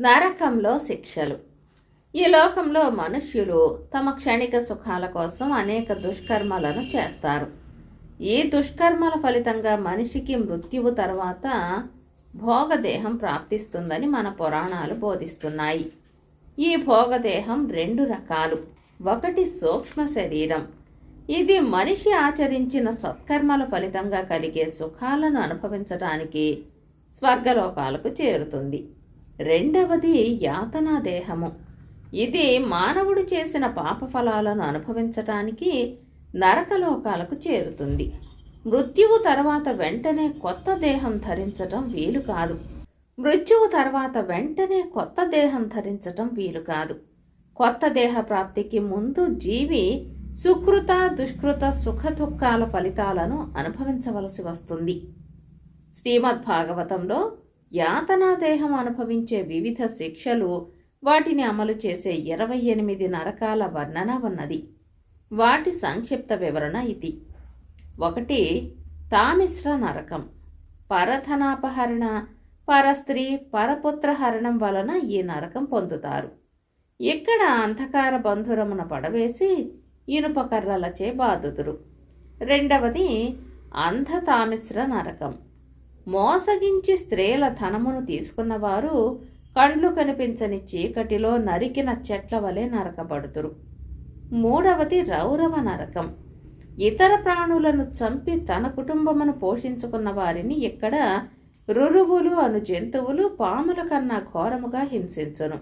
నరకంలో శిక్షలు. ఈ లోకంలో మనుష్యులు తమ క్షణిక సుఖాల కోసం అనేక దుష్కర్మలను చేస్తారు. ఈ దుష్కర్మల ఫలితంగా మనిషికి మృత్యువు తర్వాత భోగదేహం ప్రాప్తిస్తుందని మన పురాణాలు బోధిస్తున్నాయి. ఈ భోగదేహం రెండు రకాలు. ఒకటి సూక్ష్మ శరీరం. ఇది మనిషి ఆచరించిన సత్కర్మల ఫలితంగా కలిగే సుఖాలను అనుభవించడానికి స్వర్గలోకాలకు చేరుతుంది. రెండవది యాతనా దేహము ఇది మానవుడు చేసిన పాప ఫలాలను అనుభవించటానికి నరకలోకాలకు చేరుతుంది. మృత్యువు తర్వాత వెంటనే కొత్త దేహం ధరించటం వీలు కాదు. మృత్యువు తర్వాత వెంటనే కొత్త దేహం ధరించటం వీలు కాదు. కొత్త దేహ ప్రాప్తికి ముందు జీవి సుకృత దుష్కృత సుఖ దుఃఖాల ఫలితాలను అనుభవించవలసి వస్తుంది. శ్రీమద్భాగవతంలో యాతనాదేహం అనుభవించే వివిధ శిక్షలు వాటిని అమలు చేసే ఇరవై ఎనిమిది నరకాల వర్ణన ఉన్నది. వాటి సంక్షిప్త వివరణ ఇది. ఒకటి తామిశ్ర నరకం. పరధనాపహరణ పరస్త్రీ పరపుత్ర హరణం వలన ఈ నరకం పొందుతారు. ఇక్కడ అంధకార బంధురమున పడవేసి ఇనుప కర్రలచే రెండవది అంధ తామిశ్ర నరకం. మోసగించి స్త్రీల ధనమును తీసుకున్నవారు కండ్లు కనిపించని చీకటిలో నరికిన చెట్ల వలె నరకబడుతురు మూడవది రౌరవ నరకం. ఇతర ప్రాణులను చంపి తన కుటుంబమును పోషించుకున్న వారిని ఇక్కడ రురువులు అను జంతువులు పాముల కన్నా ఘోరముగా హింసించును.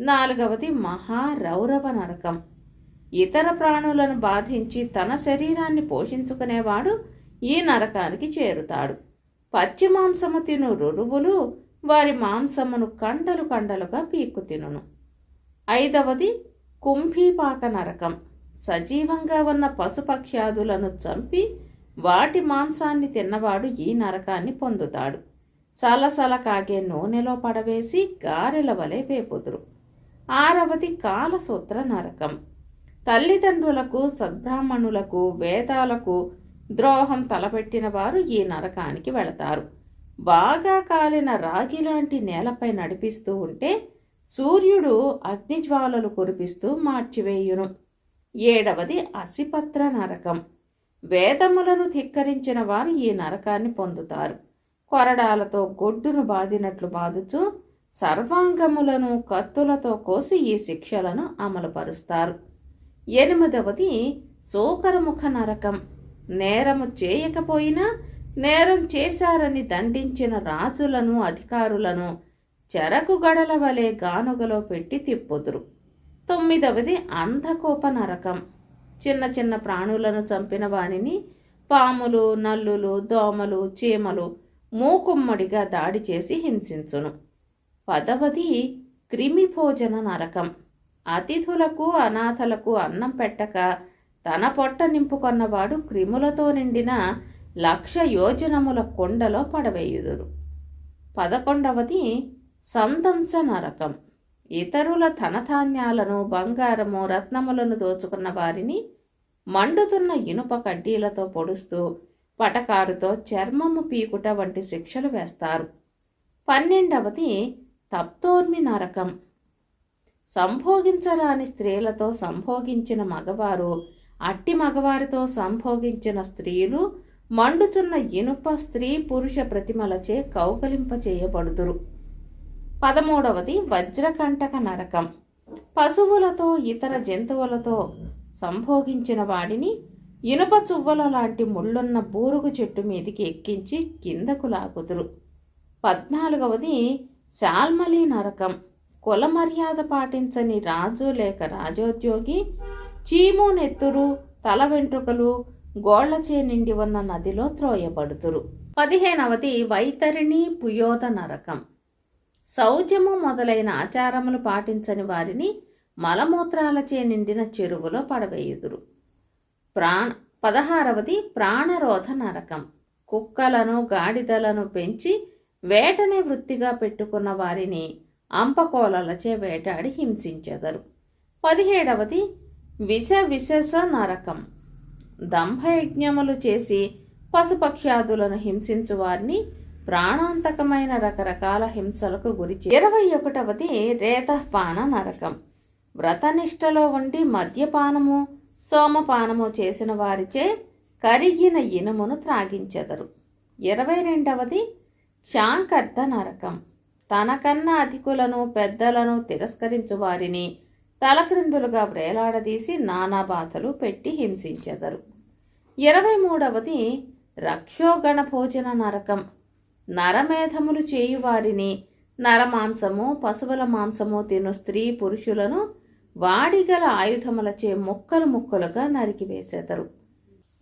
నాలుగవది మహా రౌరవ నరకం. ఇతర ప్రాణులను బాధించి తన శరీరాన్ని పోషించుకునేవాడు ఈ నరకానికి చేరుతాడు. పచ్చి మాంసము తిను రురువులు వారి మాంసమును కండలు కండలుగా పీక్కు తినును ఐదవది కుంభీపాక నరకం. సజీవంగా ఉన్న పశుపక్ష్యాదులను చంపి వాటి మాంసాన్ని తిన్నవాడు ఈ నరకాన్ని పొందుతాడు. సలసల కాగే నూనెలో పడవేసి గారెల వలె వేపుదురు ఆరవది కాలసూత్ర నరకం. తల్లిదండ్రులకు సద్బ్రాహ్మణులకు వేదాలకు ద్రోహం తలపెట్టిన వారు ఈ నరకానికి వెళతారు. బాగా కాలిన రాగి లాంటి నేలపై నడిపిస్తూ ఉంటే సూర్యుడు అగ్నిజ్వాలలు కురిపిస్తూ మార్చివేయును. ఏడవది అసిపత్ర నరకం. వేదములను ధిక్కరించిన వారు ఈ నరకాన్ని పొందుతారు. కొరడాలతో గొడ్డును బాదినట్లు బాదుచు సర్వాంగములను కత్తులతో కోసి ఈ శిక్షలను అమలుపరుస్తారు. ఎనిమిదవది సోకరముఖ నరకం. నేరము చేయకపోయినా నేరం చేశారని దండించిన రాజులను అధికారులను చెరకు గడల వలె గానుగలో పెట్టి తిప్పుదురు. తొమ్మిదవది అంధకోప నరకం. చిన్న చిన్న ప్రాణులను చంపిన వానిని పాములు నల్లులు దోమలు చీమలు మూకుమ్మడిగా దాడి చేసి హింసించును. పదవది క్రిమి భోజన నరకం. అతిథులకు అనాథలకు అన్నం పెట్టక తన పొట్ట నింపుకొన్నవాడు క్రిములతో నిండిన లక్ష యోజనముల కొండలో పడవేయుదురు. పదకొండవది సందంస నరకం. ఇతరుల ధనధాన్యాలను బంగారము రత్నములను దోచుకున్న వారిని మండుతున్న ఇనుప కడ్డీలతో పొడుస్తూ పటకారుతో చర్మము పీకుట వంటి శిక్షలు వేస్తారు. పన్నెండవది తప్తోర్మి నరకం. సంభోగించరాని స్త్రీలతో సంభోగించిన మగవారు అట్టి మగవారితో సంభోగించిన స్త్రీలు మండుచున్న ఇనుప స్త్రీ పురుష ప్రతిమలచే కౌకలింప చేయబడుదురు. పదమూడవది వజ్రకంటక నరకం. పశువులతో ఇతర జంతువులతో సంభోగించిన వాడిని ఇనుప చువ్వల లాంటి ముళ్ళున్న బూరుగు చెట్టు మీదికి ఎక్కించి కిందకు లాగుదురు. పద్నాలుగవది శాల్మలి నరకం. కుల మర్యాద పాటించని రాజు లేక రాజోద్యోగి చీము నెత్తురు తల వెంట్రుకలు గోళ్ళచే నిండి ఉన్న నదిలో త్రోయబడుతురు. పదిహేనవది వైతరిణి పుయోద నరకం. శౌచము మొదలైన ఆచారములు పాటించని వారిని మలమూత్రాలచే నిండిన చెరువులో పడవేయుదురు. ప్రాణ పదహారవది ప్రాణరోధ నరకం. కుక్కలను గాడిదలను పెంచి వేటనే వృత్తిగా పెట్టుకున్న వారిని అంపకోలలచే వేటాడి హింసించెదరు. పదిహేడవది విష విశేష నరకం. దంభయజ్ఞములు చేసి పశుపక్ష్యాదులను హింసించు వారిని ప్రాణాంతకమైన రకరకాల హింసలకు గురి ఇరవై ఒకటవది రేతపాన నరకం. వ్రతనిష్టలో ఉండి మద్యపానము సోమపానము చేసిన వారిచే కరిగిన ఇనుమును త్రాగించెదరు. ఇరవై రెండవది శాంకర్త నరకం. తనకన్నా అధికులను పెద్దలను తిరస్కరించు వారిని తలక్రిందులుగా వ్రేలాడదీసి నానా బాధలు పెట్టి హింసించెదరు. ఇరవై మూడవది రక్షోగణ భోజన నరకం. నరమేధములు చేయువారిని నరమాంసము పశువుల మాంసము తిను స్త్రీ పురుషులను వాడిగల ఆయుధములచే ముక్కలు ముక్కలుగా నరికివేసెదరు.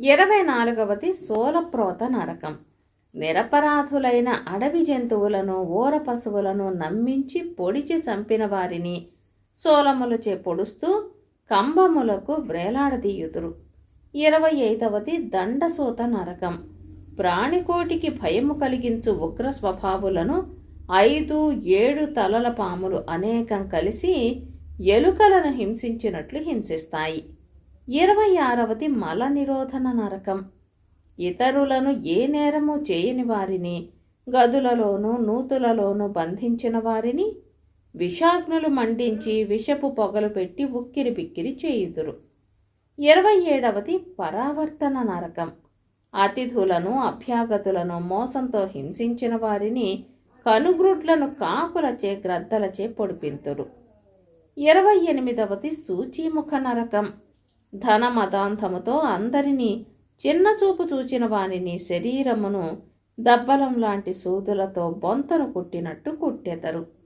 ఇరవై నాలుగవది సోలప్రోత నరకం. నిరపరాధులైన అడవి జంతువులను ఊర పశువులను నమ్మించి పొడిచి చంపిన వారిని సోలములచే పొడుస్తూ కంబములకు వ్రేలాడదీయుదురు ఇరవై ఐదవది దండసూత నరకం. ప్రాణికోటికి భయము కలిగించు ఉగ్ర స్వభావులను ఐదు ఏడు తలల పాములు అనేకం కలిసి ఎలుకలను హింసించినట్లు హింసిస్తాయి. ఇరవై ఆరవది మల నిరోధన నరకం. ఇతరులను ఏ నేరము చేయని వారిని గదులలోనూ నూతులలోనూ బంధించిన వారిని విషాగ్నులు మండించి విషపు పొగలు పెట్టి ఉక్కిరి బిక్కిరి చేయుదురు. ఇరవై ఏడవది పరావర్తన నరకం. అతిథులను అభ్యాగతులను మోసంతో హింసించిన వారిని కనుగ్రుడ్లను కాకులచే గ్రద్దలచే పొడిపింతురు. ఇరవై ఎనిమిదవది సూచీముఖ నరకం. ధనమదాంతముతో అందరినీ చిన్న చూపు చూచిన వానిని శరీరమును దబ్బలం లాంటి సూదులతో బొంతను కుట్టినట్టు కుట్టెదరు.